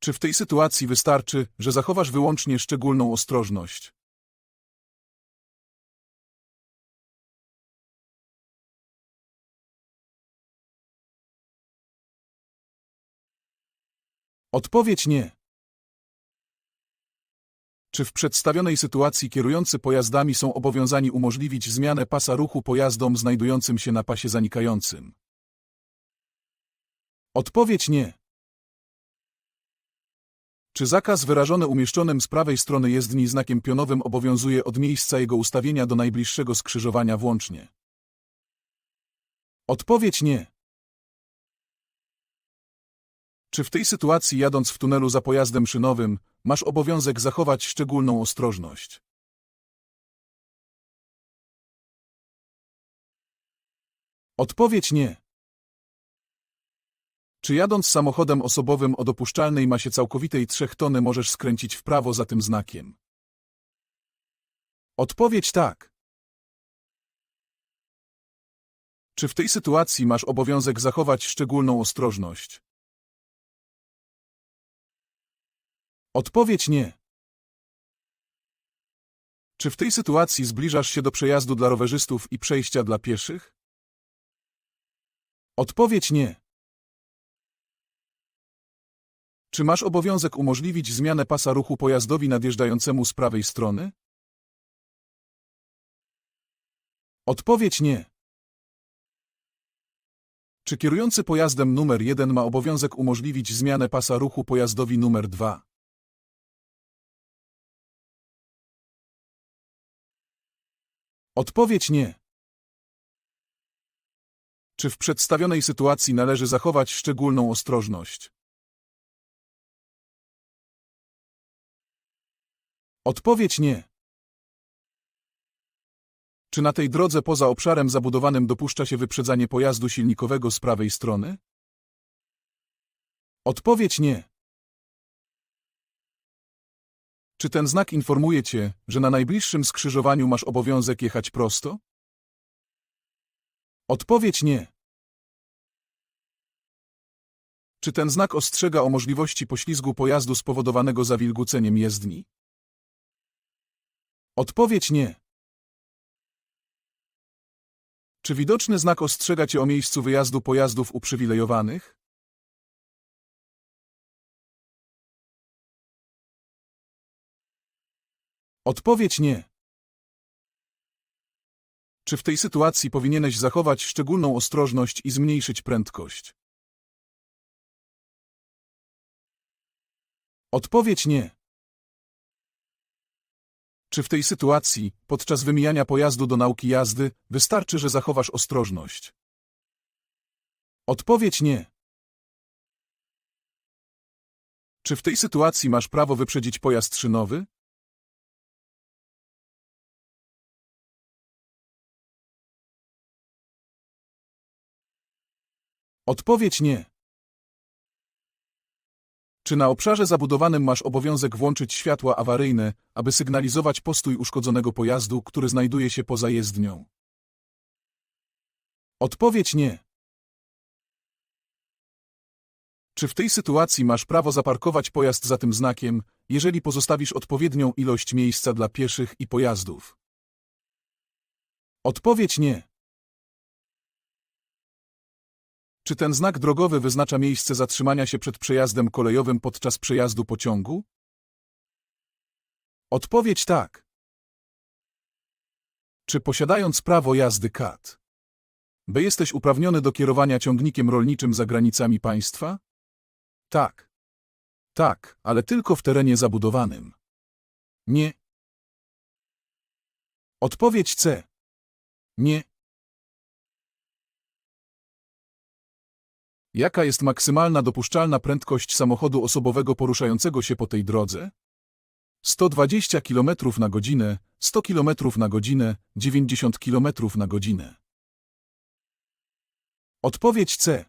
Czy w tej sytuacji wystarczy, że zachowasz wyłącznie szczególną ostrożność? Odpowiedź nie. Czy w przedstawionej sytuacji kierujący pojazdami są obowiązani umożliwić zmianę pasa ruchu pojazdom znajdującym się na pasie zanikającym? Odpowiedź nie. Czy zakaz wyrażony umieszczonym z prawej strony jezdni znakiem pionowym obowiązuje od miejsca jego ustawienia do najbliższego skrzyżowania włącznie? Odpowiedź nie. Czy w tej sytuacji jadąc w tunelu za pojazdem szynowym, masz obowiązek zachować szczególną ostrożność? Odpowiedź nie. Czy jadąc samochodem osobowym o dopuszczalnej masie całkowitej 3 tony możesz skręcić w prawo za tym znakiem? Odpowiedź tak. Czy w tej sytuacji masz obowiązek zachować szczególną ostrożność? Odpowiedź nie. Czy w tej sytuacji zbliżasz się do przejazdu dla rowerzystów i przejścia dla pieszych? Odpowiedź nie. Czy masz obowiązek umożliwić zmianę pasa ruchu pojazdowi nadjeżdżającemu z prawej strony? Odpowiedź nie. Czy kierujący pojazdem numer 1 ma obowiązek umożliwić zmianę pasa ruchu pojazdowi numer 2? Odpowiedź nie. Czy w przedstawionej sytuacji należy zachować szczególną ostrożność? Odpowiedź nie. Czy na tej drodze poza obszarem zabudowanym dopuszcza się wyprzedzanie pojazdu silnikowego z prawej strony? Odpowiedź nie. Czy ten znak informuje cię, że na najbliższym skrzyżowaniu masz obowiązek jechać prosto? Odpowiedź nie. Czy ten znak ostrzega o możliwości poślizgu pojazdu spowodowanego zawilguceniem jezdni? Odpowiedź nie. Czy widoczny znak ostrzega cię o miejscu wyjazdu pojazdów uprzywilejowanych? Odpowiedź nie. Czy w tej sytuacji powinieneś zachować szczególną ostrożność i zmniejszyć prędkość? Odpowiedź nie. Czy w tej sytuacji, podczas wymijania pojazdu do nauki jazdy, wystarczy, że zachowasz ostrożność? Odpowiedź nie. Czy w tej sytuacji masz prawo wyprzedzić pojazd szynowy? Odpowiedź nie. Czy na obszarze zabudowanym masz obowiązek włączyć światła awaryjne, aby sygnalizować postój uszkodzonego pojazdu, który znajduje się poza jezdnią? Odpowiedź nie. Czy w tej sytuacji masz prawo zaparkować pojazd za tym znakiem, jeżeli pozostawisz odpowiednią ilość miejsca dla pieszych i pojazdów? Odpowiedź nie. Czy ten znak drogowy wyznacza miejsce zatrzymania się przed przejazdem kolejowym podczas przejazdu pociągu? Odpowiedź tak. Czy posiadając prawo jazdy KAT, by jesteś uprawniony do kierowania ciągnikiem rolniczym za granicami państwa? Tak. Tak, ale tylko w terenie zabudowanym. Nie. Odpowiedź C. Nie. Jaka jest maksymalna dopuszczalna prędkość samochodu osobowego poruszającego się po tej drodze? 120 km na godzinę, 100 km na godzinę, 90 km na godzinę. Odpowiedź C.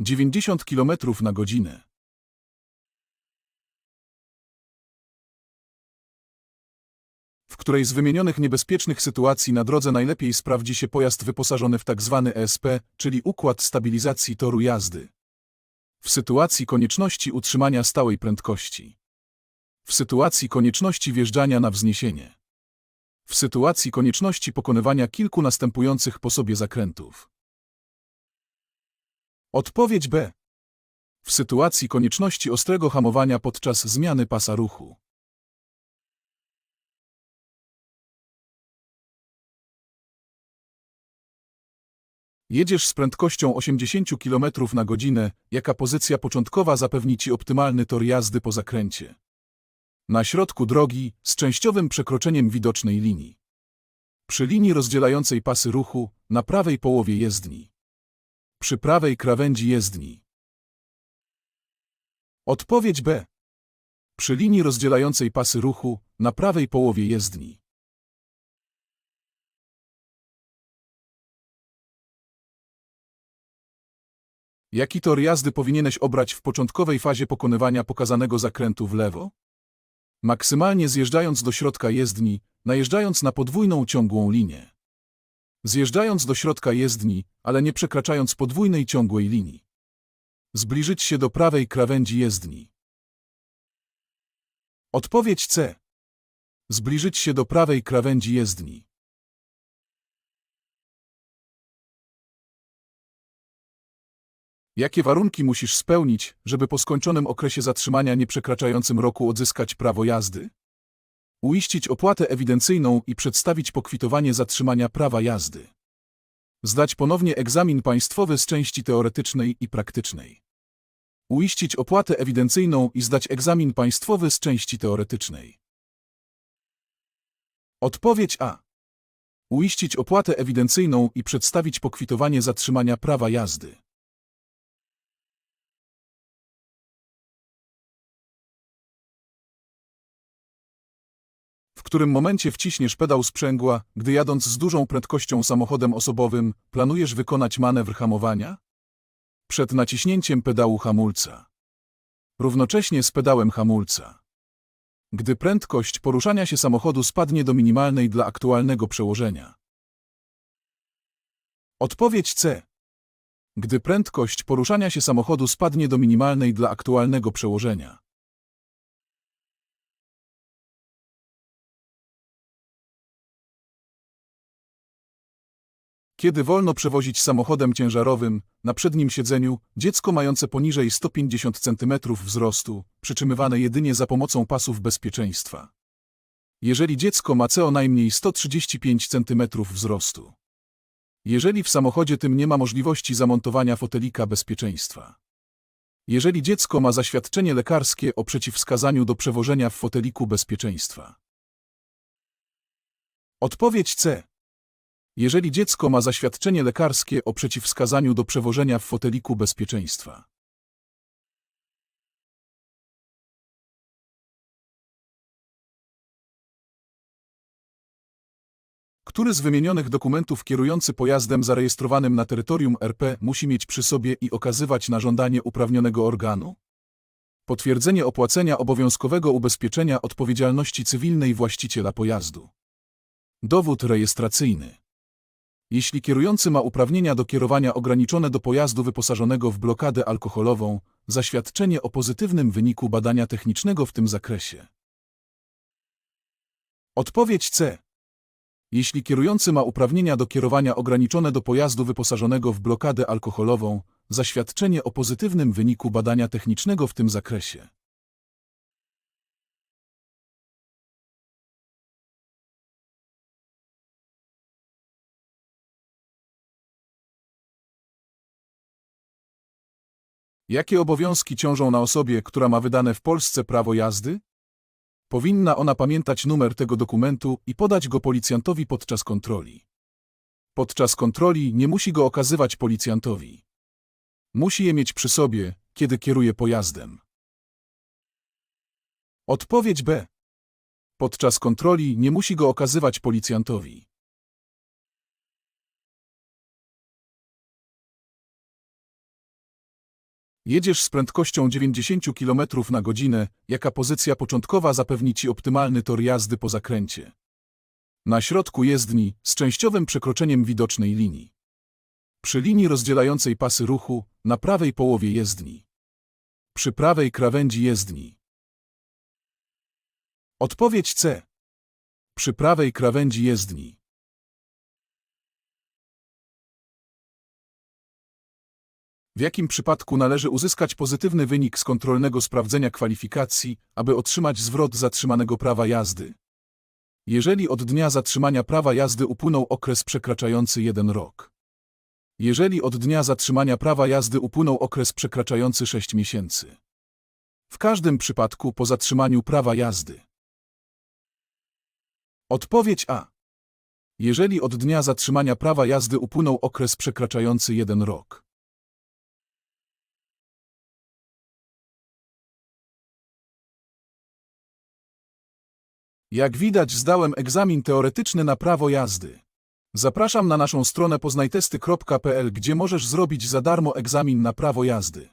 90 km na godzinę. Której z wymienionych niebezpiecznych sytuacji na drodze najlepiej sprawdzi się pojazd wyposażony w tzw. ESP, czyli układ stabilizacji toru jazdy. W sytuacji konieczności utrzymania stałej prędkości. W sytuacji konieczności wjeżdżania na wzniesienie. W sytuacji konieczności pokonywania kilku następujących po sobie zakrętów. Odpowiedź B. W sytuacji konieczności ostrego hamowania podczas zmiany pasa ruchu. Jedziesz z prędkością 80 km na godzinę, jaka pozycja początkowa zapewni Ci optymalny tor jazdy po zakręcie. Na środku drogi, z częściowym przekroczeniem widocznej linii. Przy linii rozdzielającej pasy ruchu, na prawej połowie jezdni. Przy prawej krawędzi jezdni. Odpowiedź B. Przy linii rozdzielającej pasy ruchu, na prawej połowie jezdni. Jaki tor jazdy powinieneś obrać w początkowej fazie pokonywania pokazanego zakrętu w lewo? Maksymalnie zjeżdżając do środka jezdni, najeżdżając na podwójną ciągłą linię. Zjeżdżając do środka jezdni, ale nie przekraczając podwójnej ciągłej linii. Zbliżyć się do prawej krawędzi jezdni. Odpowiedź C. Zbliżyć się do prawej krawędzi jezdni. Jakie warunki musisz spełnić, żeby po skończonym okresie zatrzymania nieprzekraczającym roku odzyskać prawo jazdy? Uiścić opłatę ewidencyjną i przedstawić pokwitowanie zatrzymania prawa jazdy. Zdać ponownie egzamin państwowy z części teoretycznej i praktycznej. Uiścić opłatę ewidencyjną i zdać egzamin państwowy z części teoretycznej. Odpowiedź A. Uiścić opłatę ewidencyjną i przedstawić pokwitowanie zatrzymania prawa jazdy. Którym momencie wciśniesz pedał sprzęgła, gdy jadąc z dużą prędkością samochodem osobowym, planujesz wykonać manewr hamowania? Przed naciśnięciem pedału hamulca. Równocześnie z pedałem hamulca. Gdy prędkość poruszania się samochodu spadnie do minimalnej dla aktualnego przełożenia. Odpowiedź C. Gdy prędkość poruszania się samochodu spadnie do minimalnej dla aktualnego przełożenia. Kiedy wolno przewozić samochodem ciężarowym, na przednim siedzeniu, dziecko mające poniżej 150 cm wzrostu, przytrzymywane jedynie za pomocą pasów bezpieczeństwa. Jeżeli dziecko ma co najmniej 135 cm wzrostu. Jeżeli w samochodzie tym nie ma możliwości zamontowania fotelika bezpieczeństwa. Jeżeli dziecko ma zaświadczenie lekarskie o przeciwwskazaniu do przewożenia w foteliku bezpieczeństwa. Odpowiedź C. Jeżeli dziecko ma zaświadczenie lekarskie o przeciwwskazaniu do przewożenia w foteliku bezpieczeństwa. Który z wymienionych dokumentów kierujący pojazdem zarejestrowanym na terytorium RP musi mieć przy sobie i okazywać na żądanie uprawnionego organu? Potwierdzenie opłacenia obowiązkowego ubezpieczenia odpowiedzialności cywilnej właściciela pojazdu. Dowód rejestracyjny. Jeśli kierujący ma uprawnienia do kierowania ograniczone do pojazdu wyposażonego w blokadę alkoholową, zaświadczenie o pozytywnym wyniku badania technicznego w tym zakresie. Odpowiedź C. Jeśli kierujący ma uprawnienia do kierowania ograniczone do pojazdu wyposażonego w blokadę alkoholową, zaświadczenie o pozytywnym wyniku badania technicznego w tym zakresie. Jakie obowiązki ciążą na osobie, która ma wydane w Polsce prawo jazdy? Powinna ona pamiętać numer tego dokumentu i podać go policjantowi podczas kontroli. Podczas kontroli nie musi go okazywać policjantowi. Musi je mieć przy sobie, kiedy kieruje pojazdem. Odpowiedź B. Podczas kontroli nie musi go okazywać policjantowi. Jedziesz z prędkością 90 km na godzinę, jaka pozycja początkowa zapewni Ci optymalny tor jazdy po zakręcie. Na środku jezdni, z częściowym przekroczeniem widocznej linii. Przy linii rozdzielającej pasy ruchu, na prawej połowie jezdni. Przy prawej krawędzi jezdni. Odpowiedź C. Przy prawej krawędzi jezdni. W jakim przypadku należy uzyskać pozytywny wynik z kontrolnego sprawdzenia kwalifikacji, aby otrzymać zwrot zatrzymanego prawa jazdy? Jeżeli od dnia zatrzymania prawa jazdy upłynął okres przekraczający jeden rok. Jeżeli od dnia zatrzymania prawa jazdy upłynął okres przekraczający 6 miesięcy. W każdym przypadku po zatrzymaniu prawa jazdy. Odpowiedź A. Jeżeli od dnia zatrzymania prawa jazdy upłynął okres przekraczający jeden rok. Jak widać, zdałem egzamin teoretyczny na prawo jazdy. Zapraszam na naszą stronę poznajtesty.pl, gdzie możesz zrobić za darmo egzamin na prawo jazdy.